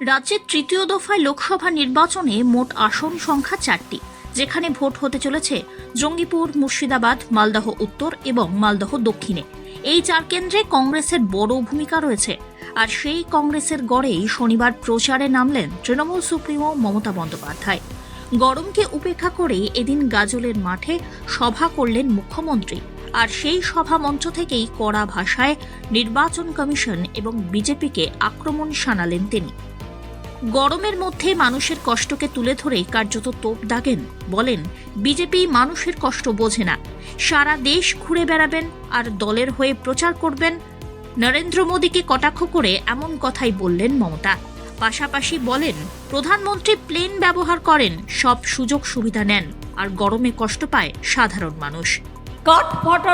রাজ্যের তৃতীয় দফায় লোকসভা নির্বাচনে মোট আসন সংখ্যা চারটি, যেখানে ভোট হতে চলেছে জঙ্গিপুর, মুর্শিদাবাদ, মালদহ উত্তর এবং মালদহ দক্ষিণে। এই চার কেন্দ্রে কংগ্রেসের বড় ভূমিকা রয়েছে। আর সেই কংগ্রেসের গড়েই শনিবার প্রচারে নামলেন তৃণমূল সুপ্রিমো মমতা বন্দ্যোপাধ্যায়। গরমকে উপেক্ষা করে এদিন গাজলের মাঠে সভা করলেন মুখ্যমন্ত্রী। আর সেই সভা মঞ্চ থেকেই কড়া ভাষায় নির্বাচন কমিশন এবং বিজেপিকে আক্রমণ শানালেন তিনি। গরমের মধ্যে মানুষের কষ্টকে তুলে ধরে কার্যত তোপ দাগেন। বলেন, বিজেপি মানুষের কষ্ট বোঝে না। সারা দেশ ঘুরে বেড়াবেন আর দলের হয়ে প্রচার করবেন। নরেন্দ্র মোদীকে কটাক্ষ করে এমন কথাই বললেন মমতা। পাশাপাশি বলেন, প্রধানমন্ত্রী প্লেন ব্যবহার করেন, সব সুযোগ সুবিধা নেন আর গরমে কষ্ট পায় সাধারণ মানুষ।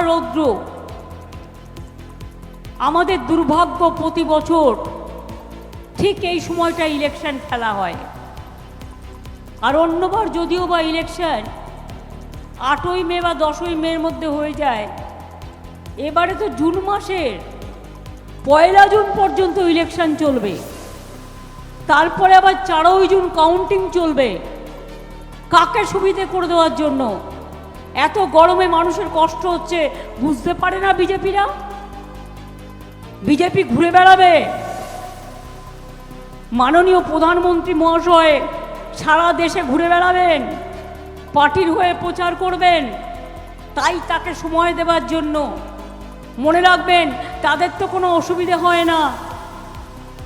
রৌদ্র। আমাদের দুর্ভাগ্য প্রতি বছর ঠিক এই সময়টা ইলেকশন খেলা হয়। আর অন্যবার যদিও বা ইলেকশন আটই মে বা দশই মের মধ্যে হয়ে যায়, এবারে তো জুন মাসের পয়লা জুন পর্যন্ত ইলেকশন চলবে। তারপরে আবার চারই জুন কাউন্টিং চলবে। কাকে সুবিধে করে দেওয়ার জন্য? এত গরমে মানুষের কষ্ট হচ্ছে, বুঝতে পারে না বিজেপিরা? বিজেপি ঘুরে বেড়াবে? মাননীয় প্রধানমন্ত্রী মহাশয়, সারা দেশে ঘুরে বেড়াবেন, পার্টির হয়ে প্রচার করবেন, তাই তাকে সময় দেওয়ার জন্য। মনে রাখবেন, তাদের তো কোনো অসুবিধে হয় না।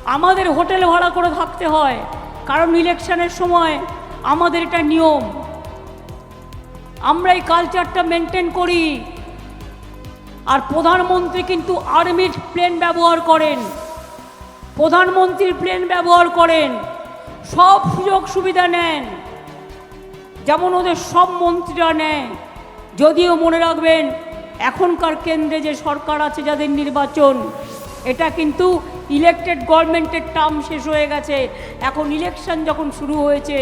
আমাদের হোটেল ভাড়া করে থাকতে হয়, কারণ ইলেকশনের সময় আমাদের এটা নিয়ম। আমরা এই কালচারটা মেনটেন করি। আর প্রধানমন্ত্রী কিন্তু আর্মির প্লেন ব্যবহার করেন। প্রধানমন্ত্রীর প্লেন ব্যবহার করেন, সব সুযোগ সুবিধা নেন, যেমন ওদের সব মন্ত্রীরা নেয় যদিও মনে রাখবেন, এখনকার কেন্দ্রে যে সরকার আছে যাদের নির্বাচন, এটা কিন্তু ইলেকটেড গভর্নমেন্টের টার্ম শেষ হয়ে গেছে। এখন ইলেকশন যখন শুরু হয়েছে,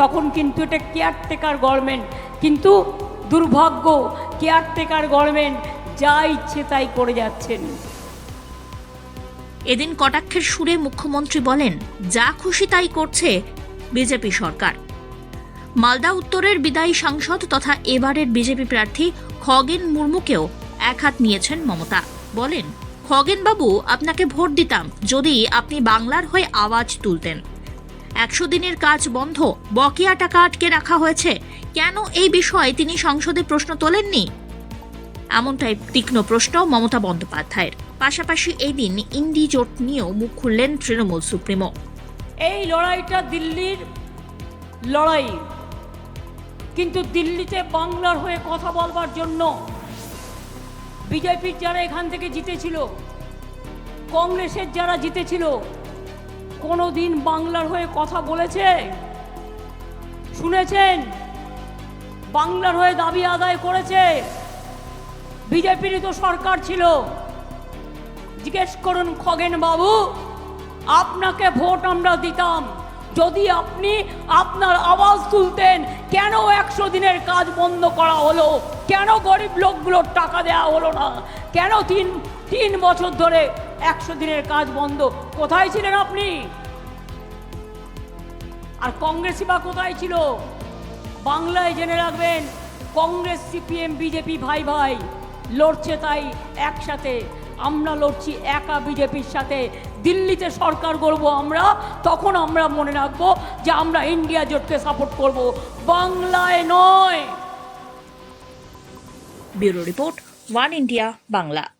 তখন কিন্তু এটা কেয়ারটেকার গভর্নমেন্ট কিন্তু দুর্ভাগ্য কেয়ারটেকার গভর্নমেন্ট যা ইচ্ছে তাই করে যাচ্ছেন। এদিন কটাক্ষের সুরে মুখ্যমন্ত্রী বলেন, যা খুশি তাই করছে বিজেপি সরকার। মালদা উত্তরের বিদায়ী সাংসদ তথা এবারের বিজেপি প্রার্থী খগেন মুর্মুকেও এক হাত নিয়েছেন মমতা। বলেন, খগেন বাবু, আপনাকে ভোট দিতাম যদি আপনি বাংলার হয়ে আওয়াজ তুলতেন। একশো দিনের কাজ বন্ধ, বকেয়া টাকা আটকে রাখা হয়েছে। কেন এই বিষয়ে তিনি সংসদে প্রশ্ন তোলেননি? এমনটাই তীক্ষ্ণ প্রশ্ন মমতা বন্দ্যোপাধ্যায়ের। পাশাপাশি এই দিন ইন্ডি জোট নিয়েও মুখ খুললেন তৃণমূল সুপ্রিমো। এই লড়াইটা দিল্লির লড়াই। কিন্তু দিল্লিতে বাংলার হয়ে কথা বলবার জন্য বিজেপির যারা এখান থেকে জিতেছিল, কংগ্রেসের যারা জিতেছিল কোনো দিন বাংলার হয়ে কথা বলেছে? শুনেছেন? বাংলার হয়ে দাবি আদায় করেছে? বিজেপিরই তো সরকার ছিল। জিজ্ঞেস করুন খগেন বাবু, আপনাকে ভোট আমরা দিতাম। যদি আপনি আপনার আওয়াজ তুলতেন, কেন একশো দিনের কাজ বন্ধ করা হলো? কেন গরিব লোকগুলোর টাকা দেওয়া হলো না? কেন তিন তিন বছর ধরে একশো দিনের কাজ বন্ধ? কোথায় ছিলেন আপনি? আর কংগ্রেসই বা কোথায় ছিল? বাংলায় জেনে রাখবেন, কংগ্রেস, সিপিএম, বিজেপি ভাই ভাই লড়ছে তাই একসাথে। আমরা লড়ছি একা বিজেপির সাথে। দিল্লিতে সরকার করব আমরা, তখন আমরা মনে রাখব যে আমরা ইন্ডিয়া জোটকে সাপোর্ট করব। বাংলায় নয়। Bureau report, one India Bangla.